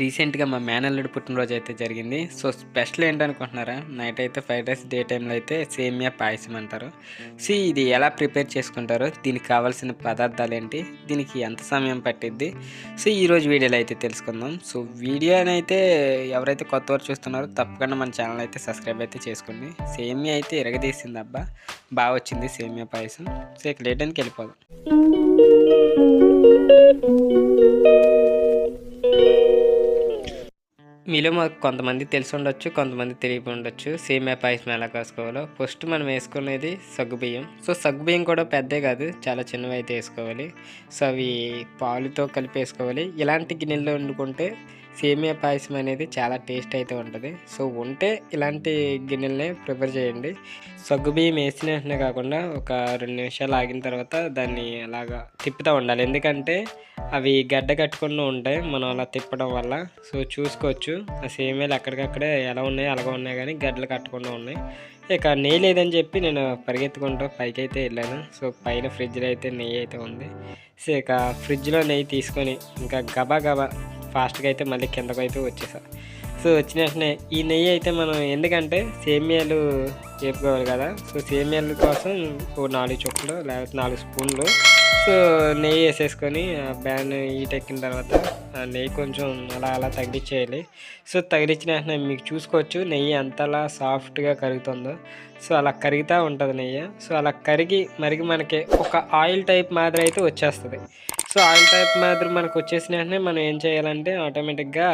రీసెంట్గా మా మేనల్లుడు పుట్టినరోజు అయితే జరిగింది. సో స్పెషల్ ఏంటనుకుంటున్నారా? నైట్ అయితే ఫ్రైడ్ రైస్ డే టైంలో అయితే సేమియా పాయసం అంటారు. సో ఇది ఎలా ప్రిపేర్ చేసుకుంటారో దీనికి కావాల్సిన పదార్థాలు ఏంటి దీనికి ఎంత సమయం పట్టిద్ది? సో ఈరోజు వీడియోలో అయితే తెలుసుకుందాం. సో వీడియోని అయితే ఎవరైతే కొత్తవారు చూస్తున్నారో తప్పకుండా మన ఛానల్ అయితే సబ్స్క్రైబ్ అయితే చేసుకోండి. సేమియా అయితే ఇరగదీసింది అబ్బా బాగా వచ్చింది సేమియా పాయసం. సో ఇక్కడ లేటానికి వెళ్ళిపోదాం. మీలో మాకు కొంతమంది తెలిసి ఉండొచ్చు కొంతమంది తెలియకుండా ఉండొచ్చు. సేమియా పాయసం ఎలా కాసుకోవాలో. ఫస్ట్ మనం వేసుకునేది సగ్గుబియ్యం సో సగ్గుబియ్యం కూడా పెద్దే కాదు చాలా చిన్నవి అయితే వేసుకోవాలి. సో అవి పాలుతో కలిపి వేసుకోవాలి. ఇలాంటి గిన్నెల్లో వండుకుంటే సేమియా పాయసం అనేది చాలా టేస్ట్ అయితే ఉంటుంది. సో ఉంటే ఇలాంటి గిన్నెలనే ప్రిపేర్ చేయండి. సగ్గుబియ్యం వేసిన వెంటనే కాకుండా ఒక రెండు నిమిషాలు ఆగిన తర్వాత దాన్ని అలాగా తిప్పుతూ ఉండాలి. ఎందుకంటే అవి గడ్డ కట్టుకుండా ఉంటాయి. మనం అలా తిప్పడం వల్ల. సో చూసుకోవచ్చు. ఆ సేమియాలు ఎక్కడికక్కడే ఎలా ఉన్నాయి అలాగ ఉన్నాయి కానీ గడ్డలు కట్టకుండా ఉన్నాయి. ఇక నెయ్యి లేదని చెప్పి నేను పరిగెత్తుకుంటూ పైకి అయితే వెళ్ళాను. సో పైన ఫ్రిడ్జ్లో అయితే నెయ్యి అయితే ఉంది. సో ఇక ఫ్రిడ్జ్లో నెయ్యి తీసుకొని ఇంకా గబా గబా ఫాస్ట్గా అయితే మళ్ళీ కిందకు అయితే వచ్చేసా. సో వచ్చిన వెంటనే ఈ నెయ్యి అయితే మనం ఎందుకంటే సేమియాలు వేపుకోవాలి కదా. సో సేమియాల కోసం ఓ నాలుగు చుక్కలు లేకపోతే నాలుగు స్పూన్లు. సో నెయ్యి వేసేసుకొని ఆ బ్యాన్ హీట్ ఎక్కిన తర్వాత ఆ నెయ్యి కొంచెం అలా అలా తగిలించేయాలి సో తగిలించిన వెంటనే మీకు చూసుకోవచ్చు నెయ్యి ఎంతలా సాఫ్ట్గా కరుగుతుందో. సో అలా కరుగుతూ ఉంటుంది నెయ్యి. సో అలా కరిగి మరిగి మనకి ఒక ఆయిల్ టైప్ మాదిరి అయితే వచ్చేస్తుంది. సో ఆయిల్ టైప్ మాదిరి మనకు వచ్చేసిన వెంటనే మనం ఏం చేయాలంటే ఆటోమేటిక్గా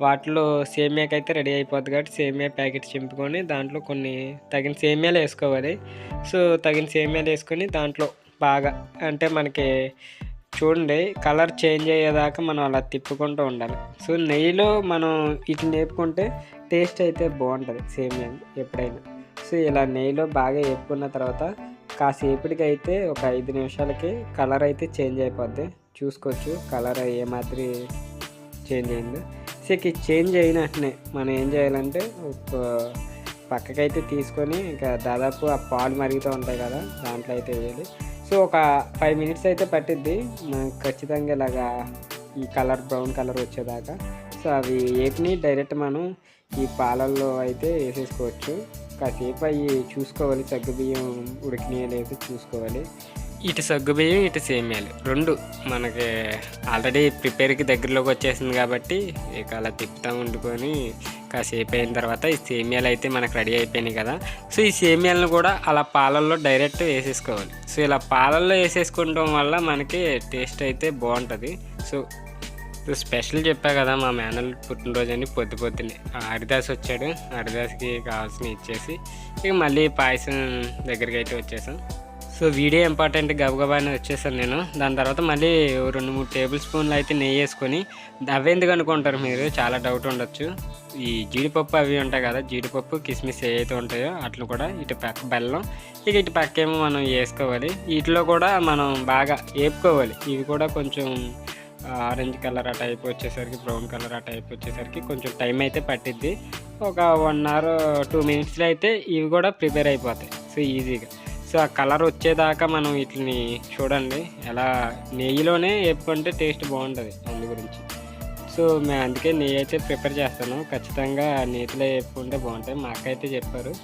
వాటిలో సేమియాకి అయితే రెడీ అయిపోద్ది కాబట్టి సేమియా ప్యాకెట్ చింపుకొని దాంట్లో కొన్ని తగిన సేమియాలు వేసుకోవాలి సో తగిన సేమియాలు వేసుకొని దాంట్లో బాగా అంటే మనకి చూడండి కలర్ చేంజ్ అయ్యేదాకా మనం అలా తిప్పుకుంటూ ఉండాలి. సో నెయ్యిలో మనం వీటిని వేపుకుంటే టేస్ట్ అయితే బాగుంటుంది సేమియా ఎప్పుడైనా. సో ఇలా నెయ్యిలో బాగా వేపుకున్న తర్వాత కాసేపటికైతే ఒక ఐదు నిమిషాలకి కలర్ అయితే చేంజ్ అయిపోద్ది. చూసుకోవచ్చు కలర్ ఏ మాదిరి చేంజ్ అయింది. సో ఇక చేంజ్ అయిన వెంటనే మనం ఏం చేయాలంటే పక్కకైతే తీసుకొని ఇంకా దాదాపు ఆ పాలు మరుగుతూ ఉంటాయి కదా దాంట్లో అయితే వేయాలి. సో ఒక ఫైవ్ మినిట్స్ అయితే పట్టిద్ది. మనకు ఖచ్చితంగా ఇలాగా ఈ కలర్ బ్రౌన్ కలర్ వచ్చేదాకా. సో అవి వేటిని డైరెక్ట్ మనం ఈ పాలల్లో అయితే వేసేసుకోవచ్చు. కాసేపు అవి చూసుకోవాలి సగ్గుబియ్యం ఉడికినాయో లేదో చూసుకోవాలి. ఇటు సగ్గుబియ్యం ఇటు సేమియాలు. రెండు మనకి ఆల్రెడీ ప్రిపేర్కి దగ్గరలోకి వచ్చేసింది కాబట్టి ఇక అలా తిప్పుతా వండుకొని కాసేపు అయిన తర్వాత ఈ సేమియాలు అయితే మనకు రెడీ అయిపోయినాయి కదా. సో ఈ సేమియాలను కూడా అలా పాలల్లో డైరెక్ట్ వేసేసుకోవాలి. సో ఇలా పాలల్లో వేసేసుకోవడం వల్ల మనకి టేస్ట్ అయితే బాగుంటుంది. సో స్పెషల్ చెప్పా కదా మా మేనల్ పుట్టినరోజు అని పొద్దు పొద్దున్నే. హరిదాస్ వచ్చాడు. హరిదాస్కి కావాల్సినవి ఇచ్చేసి ఇక మళ్ళీ పాయసం దగ్గరికి అయితే వచ్చేసాం. సో వీడియో ఇంపార్టెంట్ గబగబానే వచ్చేసాను నేను. దాని తర్వాత మళ్ళీ రెండు మూడు టేబుల్ స్పూన్లు అయితే నెయ్యి వేసుకొని అవెందుకు అనుకుంటారు మీరు? చాలా డౌట్ ఉండొచ్చు. ఈ జీడిపప్పు అవి ఉంటాయి కదా జీడిపప్పు కిస్మిస్ ఏవైతే ఉంటాయో అట్లు కూడా ఇటు పక్క బెల్లం ఇక ఇటు పక్క ఏమో మనం వేసుకోవాలి. వీటిలో కూడా మనం బాగా వేపుకోవాలి. ఇవి కూడా కొంచెం ఆరెంజ్ కలర్ ఆ టైప్ వచ్చేసరికి బ్రౌన్ కలర్ ఆ టైప్ వచ్చేసరికి కొంచెం టైం అయితే పట్టిద్ది. ఒక వన్ అవర్ టూ మినిట్స్లో అయితే ఇవి కూడా ప్రిపేర్ అయిపోతాయి. సో ఈజీగా సో ఆ కలర్ వచ్చేదాకా మనం వీటిని చూడండి. ఎలా నెయ్యిలోనే వేపుకుంటే టేస్ట్ బాగుంటుంది అందు గురించి. సో మేము అందుకే నెయ్యి అయితే ప్రిపేర్ చేస్తాను. ఖచ్చితంగా నేతిలో వేపుకుంటే బాగుంటాయి. మా అక్క అయితే చెప్పారు.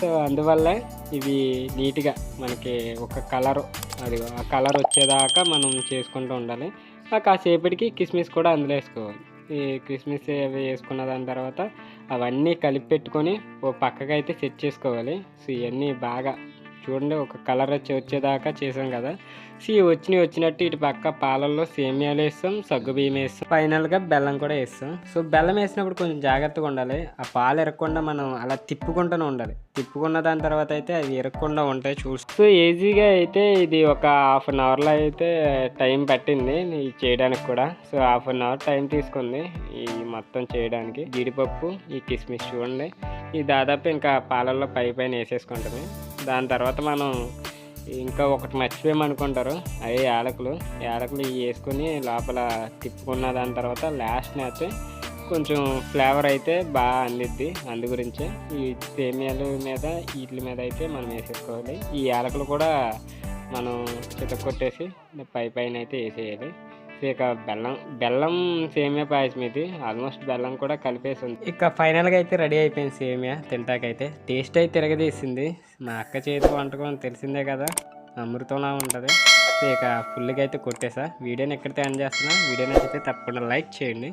సో అందువల్ల ఇవి నీట్గా మనకి ఒక కలర్ అది ఆ కలర్ వచ్చేదాకా మనం చేసుకుంటూ ఉండాలి. కాసేపటికి కిస్మిస్ కూడా అందులో వేసుకోవాలి. ఈ కిస్మిస్ అవి వేసుకున్న దాని తర్వాత అవన్నీ కలిపి పెట్టుకొని ఓ పక్కకైతే అయితే సెట్ చేసుకోవాలి. సో ఇవన్నీ బాగా చూడండి ఒక కలర్ వచ్చి వచ్చేదాకా చేసాం కదా. సో ఇవి వచ్చినవి వచ్చినట్టు ఇటు పక్క పాలల్లో సేమియాలు వేస్తాం సగ్గు బియ్యం వేస్తాం. ఫైనల్గా బెల్లం కూడా వేస్తాం. సో బెల్లం వేసినప్పుడు కొంచెం జాగ్రత్తగా ఉండాలి. ఆ పాలు ఎరగకుండా మనం అలా తిప్పుకుంటూనే ఉండాలి. తిప్పుకున్న దాని తర్వాత అయితే అవి ఎరగకుండా ఉంటాయి చూస్తూ ఈజీగా అయితే ఇది ఒక హాఫ్ అన్ అవర్లో అయితే టైం పట్టింది ఇది చేయడానికి కూడా. So half an hour time తీసుకుంది ఈ మొత్తం చేయడానికి. జీడిపప్పు ఈ కిస్మిస్ చూడండి. ఇది దాదాపు ఇంకా పాలల్లో పై పైన వేసేసుకుంటుంది. దాని తర్వాత మనం ఇంకా ఒకటి మర్చిపోయామనుకుంటారు. అవి యాలకులు. యాలకులు ఇవి వేసుకొని లోపల తిప్పుకున్న దాని తర్వాత లాస్ట్ అయితే కొంచెం ఫ్లేవర్ అయితే బాగా అందిద్ది. అందు గురించే ఈ సేమియాల మీద వీటి మీద అయితే మనం వేసేసుకోవాలి. ఈ యాలకులు కూడా మనం చితకొట్టేసి పై పైన అయితే వేసేయాలి. ఇక బెల్లం బెల్లం సేమియా పాయసం ఇది. ఆల్మోస్ట్ బెల్లం కూడా కలిపేసింది. ఇక ఫైనల్గా అయితే రెడీ అయిపోయింది సేమియా తింటాకైతే. టేస్ట్ అయితే తిరగదీసింది. మా అక్క చేతి వంటకం తెలిసిందే కదా అమృతంలా ఉంటుంది. ఇక ఫుల్గా అయితే కొట్టేసా. వీడియోని ఎక్కడితే ఎండ్ చేస్తున్నా? వీడియోని అయితే తప్పకుండా లైక్ చేయండి.